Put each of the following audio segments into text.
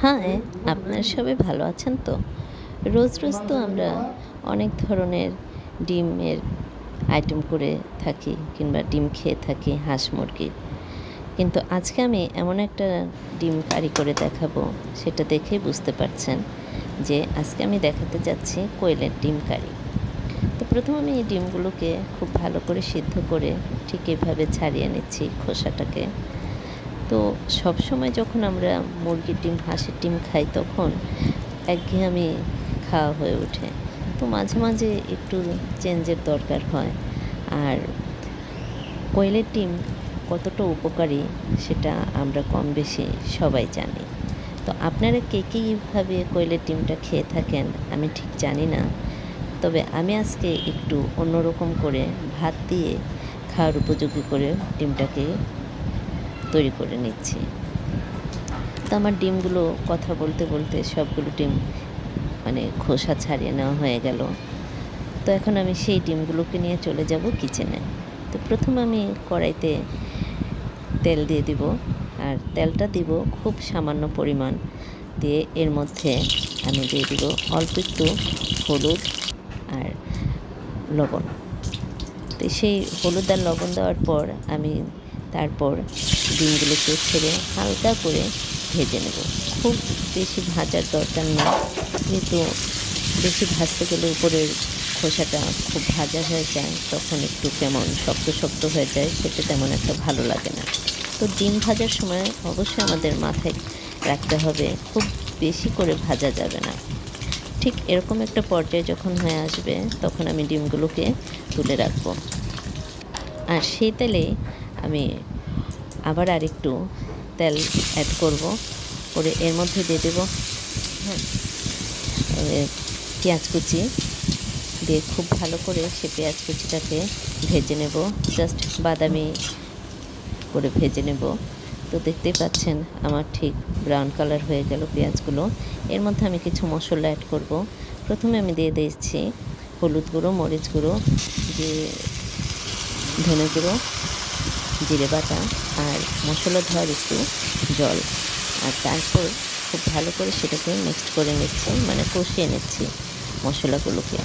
হ্যাঁ আপনারা সবাই ভালো আছেন তো? রোজ রোজ তো আমরা অনেক ধরনের ডিমের আইটেম করে থাকি কিংবা ডিম খেয়ে থাকি, হাঁস মুরগির কিন্তু আজকে আমি এমন একটা ডিম কারি করে দেখাবো, সেটা দেখেই বুঝতে পারছেন যে আজকে আমি দেখাতে যাচ্ছি কোয়েলের ডিম কারি তো প্রথম আমি এই ডিমগুলোকে খুব ভালো করে সিদ্ধ করে ঠিক এভাবে ছাড়িয়ে নিচ্ছি খোসাটাকে। তো সব সময় যখন আমরা মুরগির ডিম, হাঁসের ডিম খাই, তখন একঘেয়েমি খাওয়া হয়ে ওঠে। তো মাঝে মাঝে একটু চেঞ্জের দরকার হয়। আর কোয়েলের ডিম কতটা উপকারী সেটা আমরা কম বেশি সবাই জানি। তো আপনারা কে কীভাবে কোয়েলের ডিমটা খেয়ে থাকেন আমি ঠিক জানি না। তবে আমি আজকে একটু অন্যরকম করে ভাত দিয়ে খাওয়ার উপযোগী করে ডিমটাকে তৈরি করে নিচ্ছি। তো আমার ডিমগুলো কথা বলতে বলতে সবগুলো ডিম মানে খোসা ছাড়িয়ে নেওয়া হয়ে গেল। তো এখন আমি সেই ডিমগুলোকে নিয়ে চলে যাব কিচেনে তো প্রথম আমি কড়াইতে তেল দিয়ে দিব আর তেলটা দিব খুব সামান্য পরিমাণ দিয়ে এর মধ্যে আমি দিয়ে দিব অল্প একটু হলুদ আর লবণ। তো সেই হলুদ আর লবণ দেওয়ার পর আমি তারপর ডিমগুলোকে ছেড়ে হালকা করে ভেজে নেব। খুব বেশি ভাজার দরকার নেই কিন্তু বেশি ভাজতে গেলে উপরের খোসাটা খুব ভাজা হয়ে যায়, তখন একটু কেমন শক্ত শক্ত হয়ে যায় সেটা তেমন একটা ভালো লাগে না। তো ডিম ভাজার সময় অবশ্যই আমাদের মাথায় রাখতে হবে, খুব বেশি করে ভাজা যাবে না। ঠিক এরকম একটা পর্যায়ে যখন হয়ে আসবে, তখন আমি ডিমগুলোকে তুলে রাখব। আর সেই তেলে আমি আবার আরেকটু তেল অ্যাড করব। করে এর মধ্যে দিয়ে দেবো হ্যাঁ পেঁয়াজ কুচি। দিয়ে খুব ভালো করে সে পেঁয়াজ কুচিটাকে ভেজে নেব। জাস্ট বাদামি করে ভেজে নেব। তো দেখতেই পাচ্ছেন আমার ঠিক ব্রাউন কালার হয়ে গেল পেঁয়াজগুলো। এর মধ্যে আমি কিছু মশলা অ্যাড করব। প্রথমে আমি দিয়ে দিয়েছি হলুদ গুঁড়ো, মরিচ গুঁড়ো যে ধনে গুঁড়ো জিরে বাটা আর মশলা ধোয়ার একটু জল। আর তারপর খুব ভালো করে সেটাকে মিক্সড করে নিচ্ছি মানে কষিয়ে নিচ্ছি মশলাগুলোকে।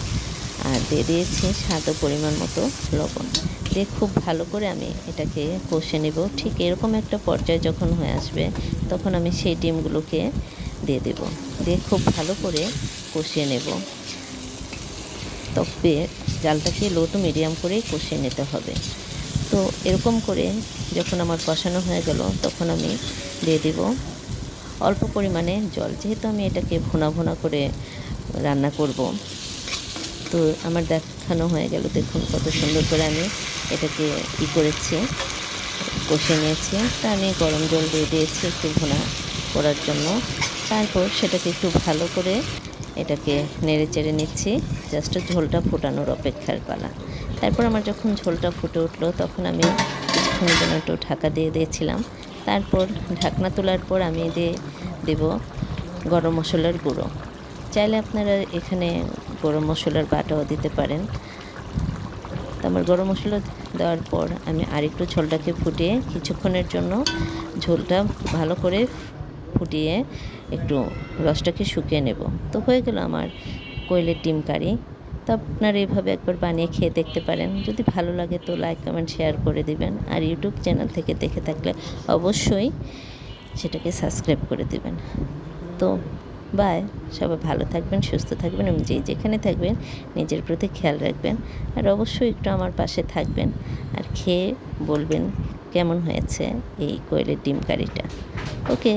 আর দিয়ে দিয়েছি স্বাদ পরিমাণ মতো লবণ। দিয়ে খুব ভালো করে আমি এটাকে কষে নেব। ঠিক এরকম একটা পর্যায়ে যখন হয়ে আসবে, তখন আমি সেই ডিমগুলোকে দিয়ে দেব। দিয়ে খুব ভালো করে কষিয়ে নেব। তবে জালটাকে লো টু মিডিয়াম করেই কষিয়ে নিতে হবে। তো এরকম করে যখন আমার কষানো হয়ে গেল, তখন আমি দিয়ে দেব অল্প পরিমাণে জল। যেহেতু আমি এটাকে ভোনা ভোনা করে রান্না করব, তো আমার দেখানো হয়ে গেল, দেখুন কত সুন্দর করে আমি এটাকে ই করেছি, কষে নিয়েছি। তা আমি গরম জল দিয়ে দিয়েছি একটু ভোনা করার জন্য। তারপর সেটাকে একটু ভালো করে এটাকে নেড়ে চেড়ে নিচ্ছি জাস্ট ঝোলটা ফোটানোর অপেক্ষার পালা। তারপর আমার যখন ঝোলটা ফুটে উঠল, তখন আমি কিছুক্ষণের জন্য একটু ঢাকা দিয়ে দিয়েছিলাম। তারপর ঢাকনা তোলার পর আমি দিয়ে দেব গরম মশলার গুঁড়ো। চাইলে আপনারা এখানে গরম মশলার বাটাও দিতে পারেন। তো আমার গরম মশলা দেওয়ার পর আমি আরেকটু ঝোলটাকে ফুটিয়ে কিছুক্ষণের জন্য ঝোলটা ভালো করে ফুটিয়ে একটু রসটাকে শুকিয়ে নেব। তো হয়ে গেল আমার কোয়েলের ডিম কারি। তো আপনারা এভাবে একবার বানিয়ে খেয়ে দেখতে পারেন। যদি ভালো লাগে তো লাইক, কমেন্ট, শেয়ার করে দিবেন। আর ইউটিউব চ্যানেল থেকে দেখে থাকলে অবশ্যই সেটাকে সাবস্ক্রাইব করে দিবেন। তো বাই। সবাই ভালো থাকবেন, সুস্থ থাকবেন এবং যে যেখানে থাকবেন নিজের প্রতি খেয়াল রাখবেন। আর অবশ্যই একটু আমার পাশে থাকবেন আর খেয়ে বলবেন কেমন হয়েছে এই কোয়েলের ডিম কারিটা। ওকে।